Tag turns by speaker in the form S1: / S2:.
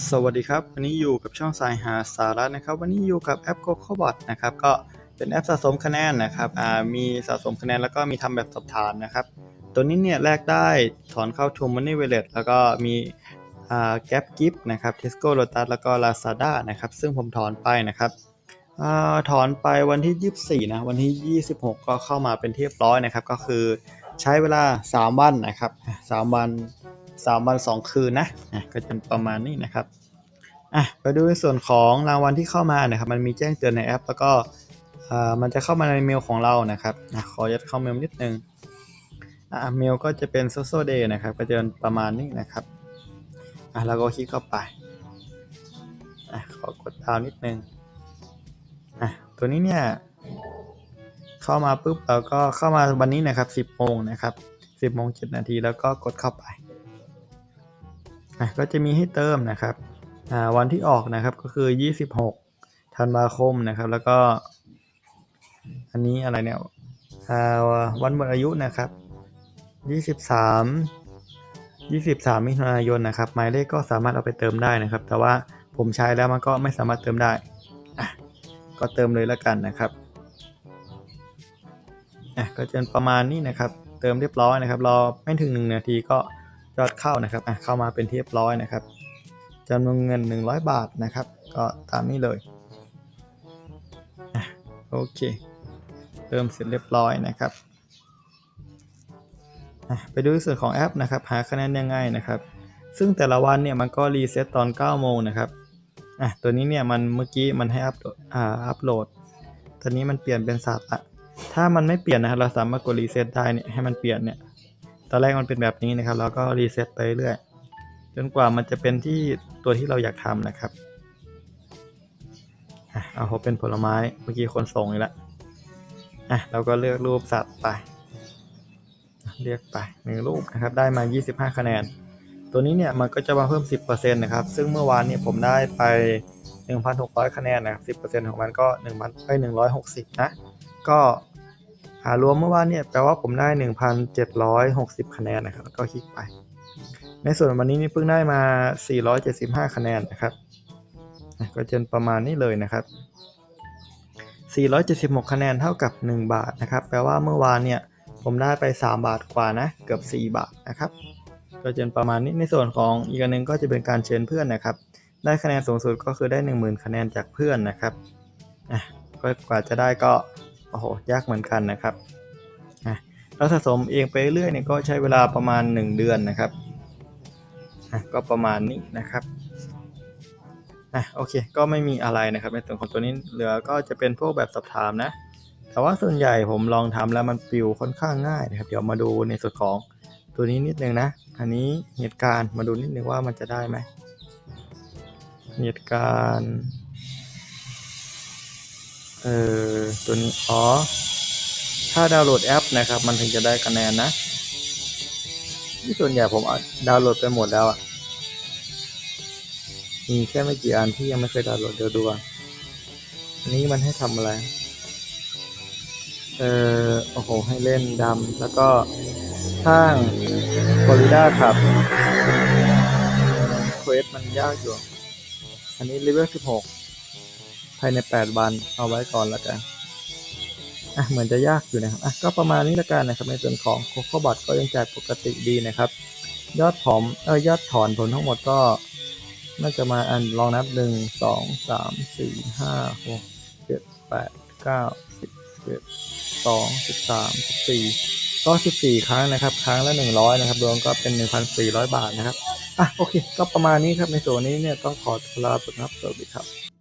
S1: สวัสดีครับ วันนี้อยู่กับช่องสายหาสาระนะครับ วันนี้อยู่กับแอป g o c o b o t นะครับ ก็เป็นแอปสะสมคะแนนนะครับมีสะสมคะแนนแล้วก็มีทำแบบสอบถามนะครับ ตัวนี้เนี่ยแลกได้ถอนเข้า t r u Money Wallet แล้วก็มีอ่า Gap Gift นะครับ Tesco Lotus แล้วก็ Lazada นะครับ ซึ่งผมถอนไปนะครับอถอนไปวันที่ 24 นะ วันที่ 26 ก็เข้ามาเป็นที่เรียบร้อยนะครับ ก็คือใช้เวลา 3 วันนะครับ 3 วัน 3วัน2คืนนะอะก็จะประมาณนี้นะครับอะไปดูในส่วนของรางวัลที่เข้ามานะครับ มันมีแจ้งเตือนในแอป แล้วก็มันจะเข้ามาในเมลของเรานะครับอขอยัดเข้าเมลนิดนึงอะเมลก็จะเป็น social day นะครับ ก็จะประมาณนี้นะครับอะแล้วก็คลิกเข้าไปอะขอกดดาวน์นิดนึงอะตัวนี้เนี่ยเข้ามาปุ๊บเราก็เข้ามาวันนี้นะครับ 10โมงนะครับ 10โมง7นาทีแล้วก็กดเข้าไป อะก็จะมีให้เติมนะครับวันที่ออกนะครับก็คือ 26 ธันวาคมนะครับ แล้วก็ อันนี้อะไรเนี่ยวันหมดอายุนะครับ 23 23 มิถุนายนนะครับ หมายเลขก็สามารถเอาไปเติมได้นะครับ แต่ว่าผมใช้แล้วมันก็ไม่สามารถเติมได้ ก็เติมเลยแล้วกันนะครับก็จะประมาณนี้นะครับ เติมเรียบร้อยนะครับ รอไม่ถึง 1 นาทีก็ ยอดเข้านะครับอะเข้ามาเป็นที่เรียบร้อยนะครับจำนวนเงิน 100 บาทนะครับ ก็ตามนี้เลยอะโอเคเติมเสร็จเรียบร้อยนะครับอะไปดูส่วนของแอปนะครับ หาคะแนนยังไงนะครับ ซึ่งแต่ละวันเนี่ยมันก็รีเซ็ตตอน 9 โมงนะครับอะตัวนี้เนี่ยมันเมื่อกี้มันให้อัพอ่าอัพโหลดตอนนี้มันเปลี่ยนเป็นสัตว์ละถ้ามันไม่เปลี่ยนนะครับเราสามารถกดรีเซ็ตได้เนี่ยให้มันเปลี่ยนเนี่ย ตอนแรกมันเป็นแบบนี้นะครับ เราก็รีเซ็ตไปเรื่อยจนกว่ามันจะเป็นที่ตัวที่เราอยากทำนะครับอะเอาเป็นผลไม้เมื่อกี้คนส่งอีกแล้วอะเราก็เลือกรูปสัตว์ไป เลือกไปหนึ่งรูปนะครับ ได้มา 25 คะแนน ตัวนี้เนี่ยมันก็จะมาเพิ่ม 10%นะครับ ซึ่งเมื่อวานเนี่ยผมได้ไป 1,600 คะแนนนะครับ10%ของมันก็1,000ไป160 นะ ก็ หารวมเมื่อวานเนี่ยแปลว่าผมได้ 1,760 คะแนนนะครับแล้วก็คลิกไป ในส่วนวันนี้นี่เพิ่งได้มา 475 คะแนนนะครับก็จะประมาณนี้เลยนะครับ 476 คะแนนเท่ากับ 1 บาทนะครับ แปลว่าเมื่อวานเนี่ยผมได้ไป 3 บาทกว่านะ เกือบ 4 บาทนะครับ ก็จะประมาณนี้ในส่วนของอีกอันนึงก็จะเป็นการเชิญเพื่อนนะครับ ได้คะแนนสูงสุดก็คือได้ 10,000 คะแนนจากเพื่อนนะครับอะก็กว่าจะได้ก็ โอ้โหยากเหมือนกันนะครับอะเราสะสมเองไปเรื่อยเนี่ยก็ใช้เวลาประมาณ 1 เดือนนะครับอะก็ประมาณนี้นะครับอะโอเค ก็ไม่มีอะไรนะครับ ในส่วนของตัวนี้เหลือก็จะเป็นพวกแบบสอบถามนะ แต่ว่าส่วนใหญ่ผมลองทำแล้วมันปิวค่อนข้างง่ายนะครับ เดี๋ยวมาดูในส่วนของตัวนี้นิดนึงนะ อันนี้เหตุการณ์มาดูนิดนึงว่ามันจะได้ไหมเหตุการณ์ เออตัวนี้อ๋อ ถ้าดาวน์โหลดแอปนะครับ มันถึงจะได้คะแนนนะที่ส่วนใหญ่ผมดาวน์โหลดไปหมดแล้วอะมีแค่ไม่กี่อันที่ยังไม่เคยดาวน์โหลดเดี๋ยวดูก่อนอันนี้มันให้ทำอะไร เออโอ้โห ให้เล่นดำแล้วก็ข้างกอริด้าครับเควสมันยากอยู่ อันนี้เลเวล16 ภายใน 8 วันเอาไว้ก่อนล้วกันอะเหมือนจะยากอยู่นะครับอะก็ประมาณนี้ละกันนะครับในส่วนของโคโคบอทก็ยังจ่ายปกติดีนะครับ ยอดผอมเออยอดถอนผลทั้งหมดก็น่าจะมาอันลองนับหนึ่งสองสามสี่ห้าหกเจ็ดแปดเก้าสิบเจ็ดสองสิบสามสิบสี่ก็สิบสี่ครั้งนะครับ ครั้งละหนึ่งร้อยนะครับ รวมก็เป็นหนึ่งพันสี่ร้อยบาทนะครับ อะ โอเค ก็ประมาณนี้ครับ ในส่วนนี้เนี่ย ต้องขอลาไปนะครับสวัสดีครับ